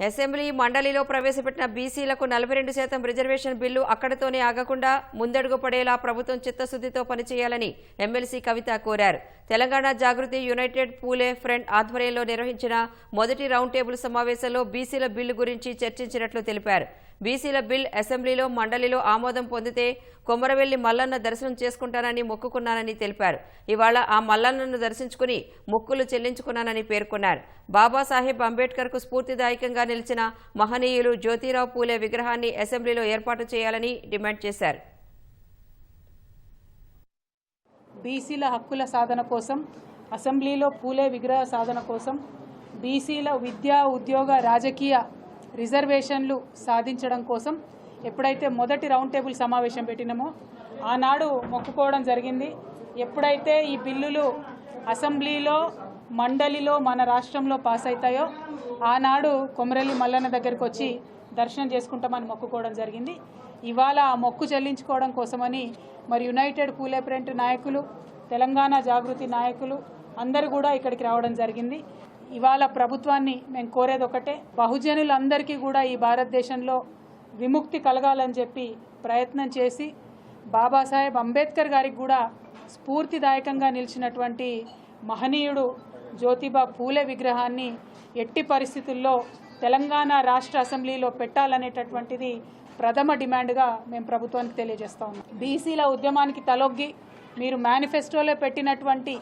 Assembly మండలిలో ప్రవేశపెట్టిన బీసీలకు నలభై రెండు శాతం రిజర్వేషన్ బిల్లు అక్కడితోనే ఆగకుండా ముందడుగు పడేలా ప్రభుత్వం చిత్తశుద్ధితో పనిచేయాలని ఎమ్మెల్సీ కవిత కోరారు. తెలంగాణ జాగృతి యునైటెడ్ పూలే ఫ్రంట్ ఆధ్వర్యంలో నిర్వహించిన మొదటి రౌండ్ టేబుల్ సమావేశంలో బీసీల బిల్లు గురించి చర్చించినట్లు తెలిపారు. బీసీల బిల్ అసెంబ్లీలో మండలిలో ఆమోదం పొందితే కొమరవెల్లి మల్లన్న దర్శనం చేసుకుంటానని మొక్కుకున్నానని తెలిపారు. ఇవాళ ఆ మల్లన్నను దర్శించుకుని మొక్కులు చెల్లించుకున్నానని పేర్కొన్నారు. బాబాసాహెబ్ అంబేద్కర్కు స్ఫూర్తిదాయకంగా నిలిచిన మహనీయులు జ్యోతిరావు పూలే విగ్రహాన్ని అసెంబ్లీలో ఏర్పాటు చేయాలని డిమాండ్ చేశారు. బీసీల హక్కుల సాధన కోసం అసెంబ్లీలో పూలే విగ్రహ సాధన కోసం బీసీల విద్యా ఉద్యోగ రాజకీయ రిజర్వేషన్లు సాధించడం కోసం ఎప్పుడైతే మొదటి రౌండ్ టేబుల్ సమావేశం పెట్టినామో ఆనాడు మొక్కుకోవడం జరిగింది. ఎప్పుడైతే ఈ బిల్లులు అసెంబ్లీలో మండలిలో మన రాష్ట్రంలో పాస్ అవుతాయో ఆనాడు కొమరెల్లి మల్లన్న దగ్గరికి వచ్చి దర్శనం చేసుకుంటామని మొక్కుకోవడం జరిగింది. ఇవాళ ఆ మొక్కు చెల్లించుకోవడం కోసమని మరి యునైటెడ్ పూలే ప్రింట్ నాయకులు తెలంగాణ జాగృతి నాయకులు అందరూ కూడా ఇక్కడికి రావడం జరిగింది. ఇవాళ ప్రభుత్వాన్ని మేము కోరేది ఒకటే బహుజనులందరికీ కూడా ఈ భారతదేశంలో విముక్తి కలగాలని చెప్పి ప్రయత్నం చేసి బాబాసాహెబ్ అంబేద్కర్ గారికి కూడా స్ఫూర్తిదాయకంగా నిలిచినటువంటి మహనీయుడు జ్యోతిబా పూలే విగ్రహాన్ని ఎట్టి పరిస్థితుల్లో తెలంగాణ రాష్ట్ర అసెంబ్లీలో పెట్టాలనేటటువంటిది ప్రథమ డిమాండ్గా మేము ప్రభుత్వానికి తెలియజేస్తా ఉన్నాం. బీసీల ఉద్యమానికి తలొగ్గి మీరు మేనిఫెస్టోలో పెట్టినటువంటి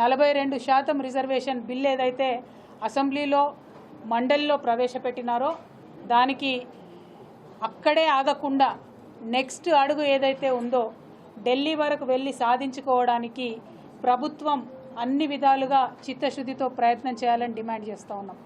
నలభై రెండు శాతం రిజర్వేషన్ బిల్ ఏదైతే అసెంబ్లీలో మండలిలో ప్రవేశపెట్టినారో దానికి అక్కడే ఆగకుండా నెక్స్ట్ అడుగు ఏదైతే ఉందో ఢిల్లీ వరకు వెళ్ళి సాధించుకోవడానికి ప్రభుత్వం అన్ని విధాలుగా చిత్తశుద్ధితో ప్రయత్నం చేయాలని డిమాండ్ చేస్తూ ఉన్నాం.